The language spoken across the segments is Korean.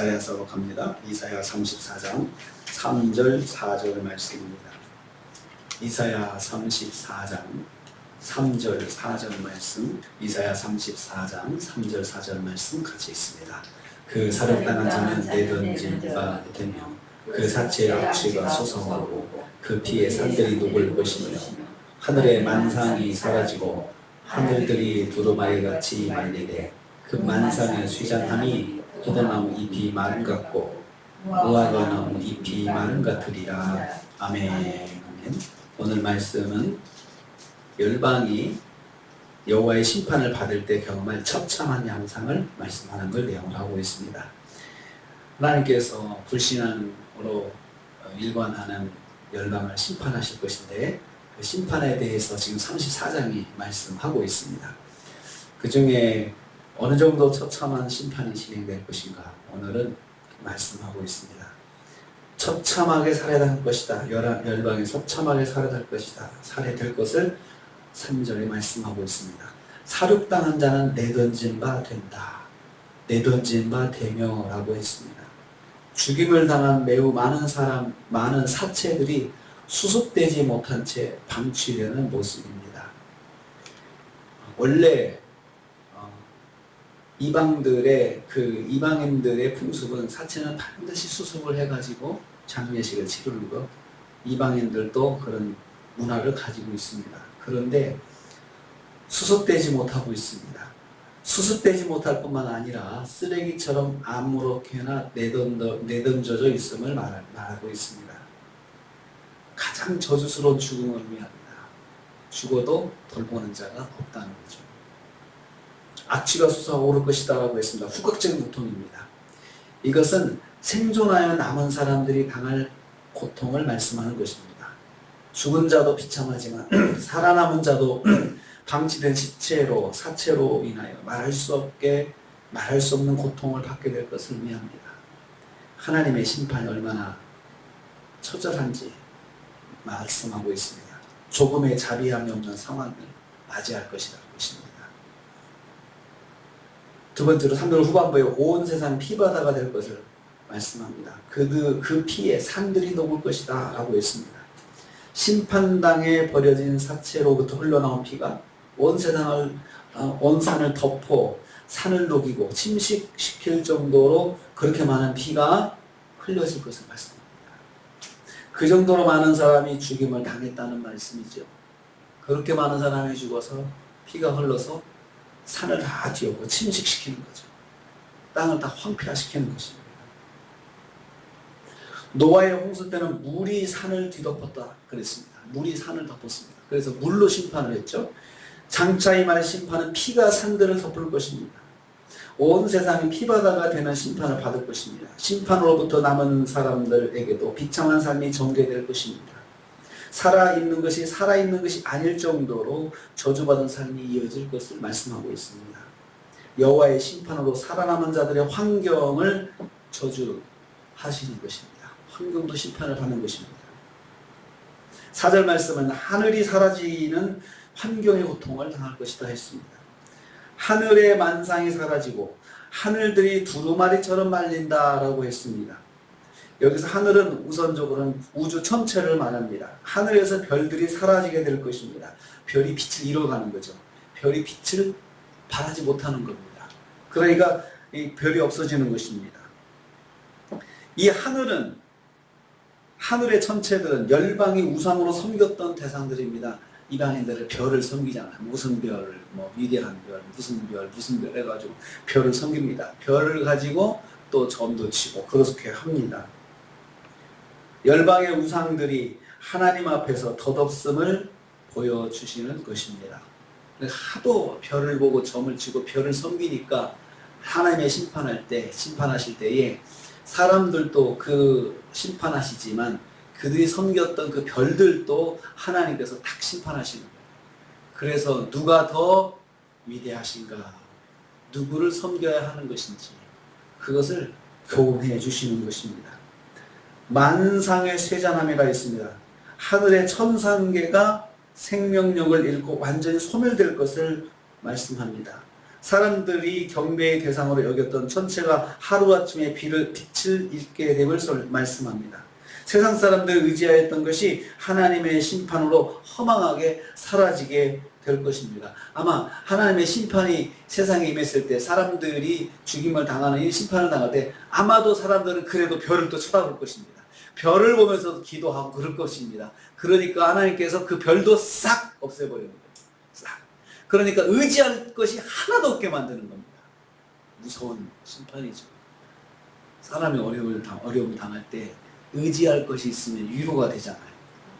이사야서로 갑니다. 이사야 34장 3절 4절 말씀입니다. 이사야 34장 3절 4절 말씀 이사야 34장 3절 4절 말씀 같이 있습니다. 그 사력당한 자는 내던진 바 되며 그 사체의 악취가 솟아오르고 그 피에 산들이 녹을 것이며 하늘의 만상이 사라지고 하늘들이 두루마리 같이 말리되 그 만상의 휘장함이 포도나무 잎이 마른 같고 무화과 나무 잎이 마른 같으리라 아멘 아멘 오늘 말씀은 열방이 여호와의 심판을 받을 때 경험할 처참한 양상을 말씀하는 걸 내용을 하고 있습니다. 하나님께서 불신앙으로 어, 일관하는 열방을 심판하실 것인데 그 심판에 대해서 지금 34장이 말씀하고 있습니다. 그 중에 어느 정도 처참한 심판이 진행될 것인가 오늘은 말씀하고 있습니다. 처참하게 살아야 할 것이다. 열, 열방에 처참하게 할 것이다. 살해될 것을 3절에 말씀하고 있습니다. 사륙당한 자는 내던진 바 된다. 내던진 바 되며라고 했습니다. 죽임을 당한 매우 많은 사람, 많은 사체들이 수습되지 못한 채 방치되는 모습입니다. 원래 어, 이방들의 그 이방인들의 풍습은 사체는 반드시 수습을 해가지고 장례식을 치르는 것. 이방인들도 그런 문화를 가지고 있습니다. 그런데 수습되지 못하고 있습니다. 수습되지 못할 뿐만 아니라 쓰레기처럼 아무렇게나 내던져, 내던져져 있음을 말, 말하고 있습니다. 가장 저주스러운 죽음을 의미합니다. 죽어도 돌보는 자가 없다는 거죠. 악취가 솟아오를 것이다라고 했습니다. 후각적인 고통입니다. 이것은 생존하여 남은 사람들이 당할 고통을 말씀하는 것입니다. 죽은 자도 비참하지만 살아남은 자도 방치된 시체로 사체로 인하여 말할 수 없게 말할 수 없는 고통을 받게 될 것을 의미합니다. 하나님의 심판이 얼마나 처절한지 말씀하고 있습니다. 조금의 자비함이 없는 상황을 맞이할 것이라는 것입니다. 두 번째로 3절 후반부에 온 세상 피바다가 될 것을 말씀합니다. 그, 그 피에 산들이 녹을 것이다 라고 했습니다. 심판당에 버려진 사체로부터 흘러나온 피가 온 세상을 어, 온 산을 덮어 산을 녹이고 침식시킬 정도로 그렇게 많은 피가 흘려질 것을 말씀합니다. 그 정도로 많은 사람이 죽임을 당했다는 말씀이죠. 그렇게 많은 사람이 죽어서 피가 흘러서 산을 다 뒤엎고 침식시키는 거죠. 땅을 다 황폐화시키는 것입니다. 노아의 홍수 때는 물이 산을 뒤덮었다 그랬습니다. 물이 산을 덮었습니다. 그래서 물로 심판을 했죠. 장차 이 말의 심판은 피가 산들을 덮을 것입니다. 온 세상이 피바다가 되는 심판을 받을 것입니다. 심판으로부터 남은 사람들에게도 비참한 삶이 전개될 것입니다. 살아있는 것이 살아있는 것이 아닐 정도로 저주받은 삶이 이어질 것을 말씀하고 있습니다. 여호와의 심판으로 살아남은 자들의 환경을 저주하시는 것입니다. 환경도 심판을 받는 것입니다. 사절 말씀은 하늘이 사라지는 환경의 고통을 당할 것이다 했습니다. 하늘의 만상이 사라지고 하늘들이 두루마리처럼 말린다라고 했습니다. 여기서 하늘은 우선적으로는 우주 전체를 말합니다. 하늘에서 별들이 사라지게 될 것입니다. 별이 빛을 잃어가는 거죠. 별이 빛을 발하지 못하는 겁니다. 그러니까 이 별이 없어지는 것입니다. 이 하늘은 하늘의 천체들은 열방이 우상으로 섬겼던 대상들입니다. 이방인들을 별을 섬기잖아요. 무슨 별, 뭐 위대한 별, 무슨 별, 무슨 별 해가지고 별을 섬깁니다. 별을 가지고 또 점도 치고 그렇게 합니다. 열방의 우상들이 하나님 앞에서 덧없음을 보여주시는 것입니다. 하도 별을 보고 점을 치고 별을 섬기니까 하나님의 심판할 때, 심판하실 때에 사람들도 그 심판하시지만 그들이 섬겼던 그 별들도 하나님께서 딱 심판하시는 거예요. 그래서 누가 더 위대하신가, 누구를 섬겨야 하는 것인지 그것을 교훈해 주시는 것입니다. 만상의 쇠잔함이라 있습니다. 하늘의 천상계가 생명력을 잃고 완전히 소멸될 것을 말씀합니다. 사람들이 경배의 대상으로 여겼던 천체가 하루아침에 비를 빛을 잃게 됨을 설- 말씀합니다. 세상 사람들 의지하였던 것이 하나님의 심판으로 허망하게 사라지게 될 것입니다. 아마 하나님의 심판이 세상에 임했을 때 사람들이 죽임을 당하는 이 심판을 당할 때 아마도 사람들은 그래도 별을 또 쳐다볼 것입니다. 별을 보면서 기도하고 그럴 것입니다. 그러니까 하나님께서 그 별도 싹 없애버립니다. 싹. 그러니까 의지할 것이 하나도 없게 만드는 겁니다. 무서운 심판이죠. 사람이 어려움을, 당, 어려움을 당할 때 의지할 것이 있으면 위로가 되잖아요.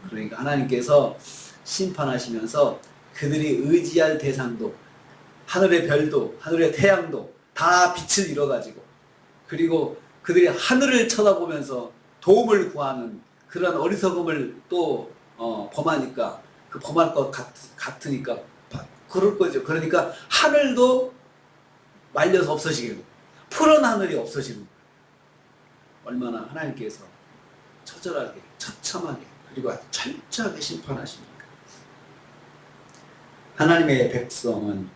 그러니까 하나님께서 심판하시면서 그들이 의지할 대상도 하늘의 별도 하늘의 태양도 다 빛을 잃어가지고 그리고 그들이 하늘을 쳐다보면서 도움을 구하는 그런 어리석음을 또 어, 범하니까 그 범할 것 같, 같으니까 바- 그럴 거죠. 그러니까 하늘도 말려서 없어지게 되고 푸른 하늘이 없어지는 거예요. 얼마나 하나님께서 처절하게 처참하게 그리고 철저하게 심판하십니까? 하나님의 백성은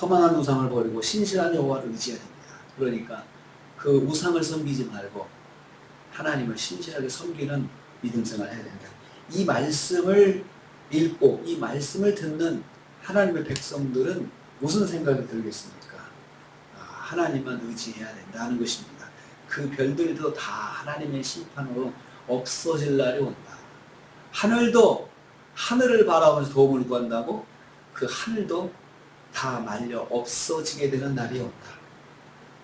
허망한 우상을 버리고 신실한 여호와를 의지해야 됩니다. 그러니까 그 우상을 섬기지 말고 하나님을 신실하게 섬기는 믿음 생활을 해야 된다. 이 말씀을 읽고 이 말씀을 듣는 하나님의 백성들은 무슨 생각이 들겠습니까? 아, 하나님만 의지해야 된다는 것입니다. 그 별들도 다 하나님의 심판으로 없어질 날이 온다. 하늘도 하늘을 바라보면서 도움을 구한다고 그 하늘도 다 말려 없어지게 되는 날이 온다.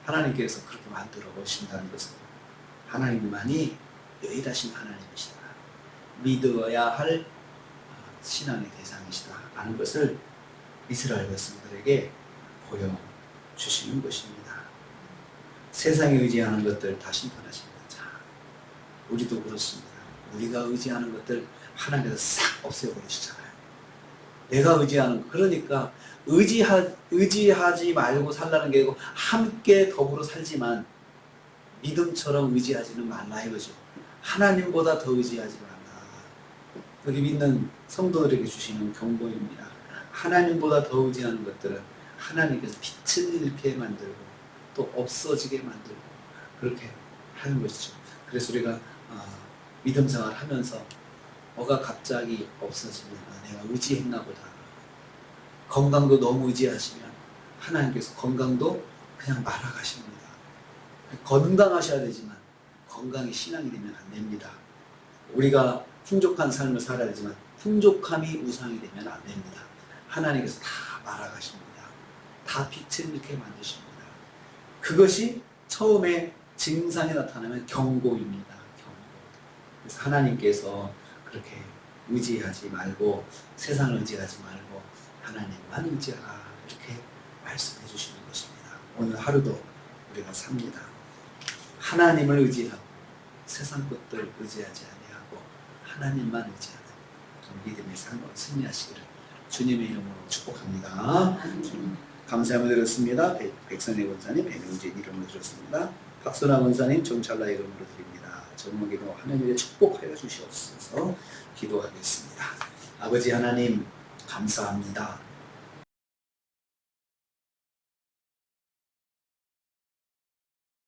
하나님께서 그렇게 만들어 보신다는 것은 하나님만이 유일하신 하나님이시다. 믿어야 할 어, 신앙의 대상이시다. 라는 것을 이스라엘 백성들에게 보여주시는 것입니다. 세상에 의지하는 것들 다 심판하십니다. 자, 우리도 그렇습니다. 우리가 의지하는 것들 하나님께서 싹 없애버리시잖아요. 내가 의지하는 것. 그러니까 의지하, 의지하지 말고 살라는 게 아니고 함께 더불어 살지만 믿음처럼 의지하지는 말라 이거죠. 하나님보다 더 의지하지 말라. 여기 믿는 성도들에게 주시는 경고입니다. 하나님보다 더 의지하는 것들은 하나님께서 빛을 잃게 만들고 또 없어지게 만들고 그렇게 하는 것이죠. 그래서 우리가 어, 믿음 생활 하면서 뭐가 갑자기 없어지면 아, 내가 의지했나 보다. 건강도 너무 의지하시면 하나님께서 건강도 그냥 말아가십니다. 건강하셔야 되지만 건강이 신앙이 되면 안 됩니다. 우리가 풍족한 삶을 살아야 되지만 풍족함이 우상이 되면 안 됩니다. 하나님께서 다 말아가십니다. 다 빛을 잃게 만드십니다. 그것이 처음에 증상이 나타나면 경고입니다. 경고. 그래서 하나님께서 그렇게 의지하지 말고 세상을 의지하지 말고 하나님만 의지하라 이렇게 말씀해 주시는 것입니다. 오늘 하루도 우리가 삽니다. 하나님을 의지하고 세상 것들 의지하지 아니하고 하나님만 의지하는 그런 믿음의 삶을 승리하시기를 주님의 이름으로 축복합니다. 감사함을 드렸습니다. 백- 백선희 원사님, 백명진 이름으로 드렸습니다. 박선아 원사님, 정찰라 이름으로 드립니다. 정목기도 하나님의 축복하여 주시옵소서 기도하겠습니다. 아버지 하나님 감사합니다.